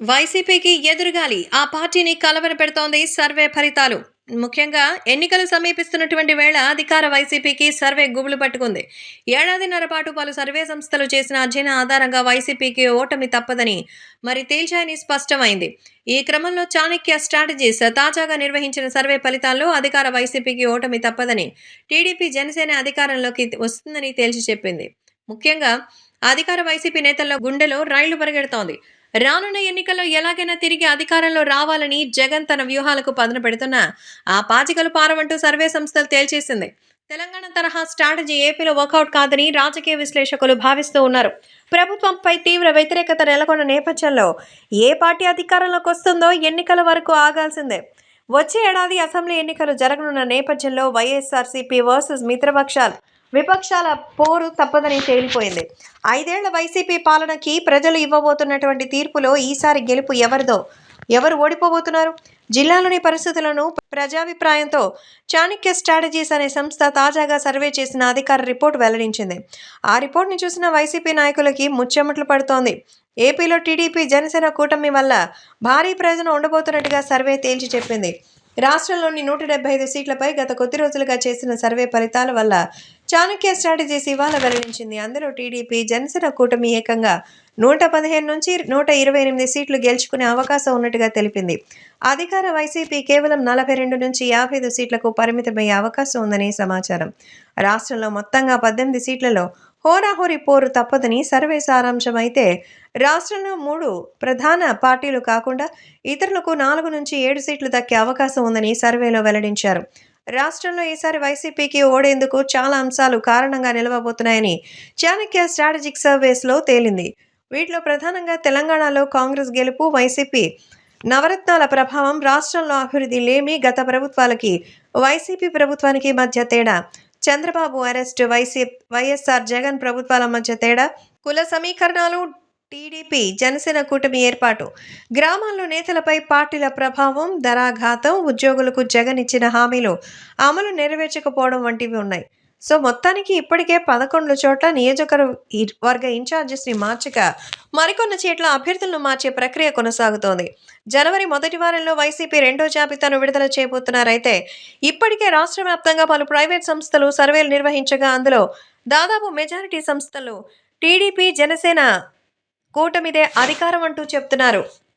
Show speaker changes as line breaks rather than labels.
వైసీపీకి ఎదురుగాలి. ఆ పార్టీని కలవర పెడుతోంది సర్వే ఫలితాలు. ముఖ్యంగా ఎన్నికలు సమీపిస్తున్నటువంటి వేళ అధికార వైసీపీకి సర్వే గుబులు పట్టుకుంది. ఏడాదిన్నర పాటు పలు సర్వే సంస్థలు చేసిన అధ్యయనం ఆధారంగా వైసీపీకి ఓటమి తప్పదని మరి తేల్చాయని స్పష్టమైంది. ఈ క్రమంలో చాణక్య స్ట్రాటజీస్ తాజాగా నిర్వహించిన సర్వే ఫలితాల్లో అధికార వైసీపీకి ఓటమి తప్పదని టీడీపీ జనసేన అధికారంలోకి వస్తుందని తేల్చి చెప్పింది. ముఖ్యంగా అధికార వైసీపీ నేతల్లో గుండెలో రైళ్ళు పరిగెడుతోంది. రానున్న ఎన్నికల్లో ఎలాగైనా తిరిగి అధికారంలో రావాలని జగన్ తన వ్యూహాలకు పదును పెడుతున్న ఆ పాచికలు పారమంటూ సర్వే సంస్థలు తేల్చేసింది. తెలంగాణ తరహా స్ట్రాటజీ ఏపీలో వర్కౌట్ కాదని రాజకీయ విశ్లేషకులు భావిస్తూ ఉన్నారు. ప్రభుత్వంపై తీవ్ర వ్యతిరేకత నెలకొన్న నేపథ్యంలో ఏ పార్టీ అధికారంలోకి వస్తుందో ఎన్నికల వరకు ఆగాల్సిందే. వచ్చే ఏడాది అసెంబ్లీ ఎన్నికలు జరగనున్న నేపథ్యంలో వైఎస్ఆర్సీపీ వర్సెస్ మిత్రపక్షాలు విపక్షాల పోరు తప్పదని తేలిపోయింది. ఐదేళ్ళ వైసీపీ పాలనకి ప్రజలు ఇవ్వబోతున్నటువంటి తీర్పులో ఈసారి గెలుపు ఎవరిదో ఎవరు ఓడిపోబోతున్నారు? జిల్లాలోని పరిస్థితులను ప్రజాభిప్రాయంతో చాణక్య స్ట్రాటజీస్ అనే సంస్థ తాజాగా సర్వే చేసిన అధికార రిపోర్ట్ వెల్లడించింది. ఆ రిపోర్ట్ని చూసిన వైసీపీ నాయకులకి ముచ్చెమట్లు పడుతోంది. ఏపీలో టీడీపీ జనసేన కూటమి వల్ల భారీ ప్రయోజనం ఉండబోతున్నట్టుగా సర్వే తేల్చి చెప్పింది. రాష్ట్రంలోని నూట డెబ్బై ఐదు సీట్లపై గత కొద్ది రోజులుగా చేసిన సర్వే ఫలితాల వల్ల చాణక్య స్ట్రాటజీస్ ఇవాళ వెల్లడించింది. అందులో టీడీపీ జనసేన కూటమి ఏకంగా నూట పదిహేను నుంచి నూట ఇరవై ఎనిమిది సీట్లు గెలుచుకునే అవకాశం ఉన్నట్టుగా తెలిపింది. అధికార వైసీపీ కేవలం నలభై రెండు నుంచి యాభై ఐదు సీట్లకు పరిమితమయ్యే అవకాశం ఉందని సమాచారం. రాష్ట్రంలో మొత్తంగా పద్దెనిమిది సీట్లలో హోరాహోరి పోరు తప్పదని సర్వే సారాంశం అయితే రాష్ట్రంలో మూడు ప్రధాన పార్టీలు కాకుండా ఇతరులకు నాలుగు నుంచి ఏడు సీట్లు దక్కే అవకాశం ఉందని సర్వేలో వెల్లడించారు. రాష్ట్రంలో ఈసారి వైసీపీకి ఓడేందుకు చాలా అంశాలు కారణంగా నిలవబోతున్నాయని చాణక్య స్ట్రాటజిక్ సర్వేస్లో తేలింది. వీటిలో ప్రధానంగా తెలంగాణలో కాంగ్రెస్ గెలుపు వైసీపీ నవరత్నాల ప్రభావం రాష్ట్రంలో అభివృద్ధి లేమి గత ప్రభుత్వాలకి వైసీపీ ప్రభుత్వానికి మధ్య తేడా Chandrababu arrest YC YSR Jagan ప్రభుత్వాల మధ్య తేడా కుల సమీకరణాలు టీడీపీ జనసేన కూటమి ఏర్పాటు. గ్రామాల్లో నేతలపై పార్టీల ప్రభావం ధరాఘాతం ఉద్యోగులకు జగన్ ఇచ్చిన హామీలు అమలు నెరవేర్చకపోవడం వంటివి ఉన్నాయి. సో మొత్తానికి ఇప్పటికే పదకొండు చోట్ల నియోజకవర్గ ఇన్ఛార్జెస్ని మార్చక మరికొన్ని చోట్ల అభ్యర్థులను మార్చే ప్రక్రియ కొనసాగుతోంది. జనవరి మొదటి వారంలో వైసీపీ రెండో జాబితాను విడుదల చేయబోతున్నారైతే ఇప్పటికే రాష్ట్ర వ్యాప్తంగా పలు ప్రైవేట్ సంస్థలు సర్వేలు నిర్వహించగా అందులో దాదాపు మెజారిటీ సంస్థలు టీడీపీ జనసేన కూటమిదే అధికారం అంటూ చెప్తున్నారు.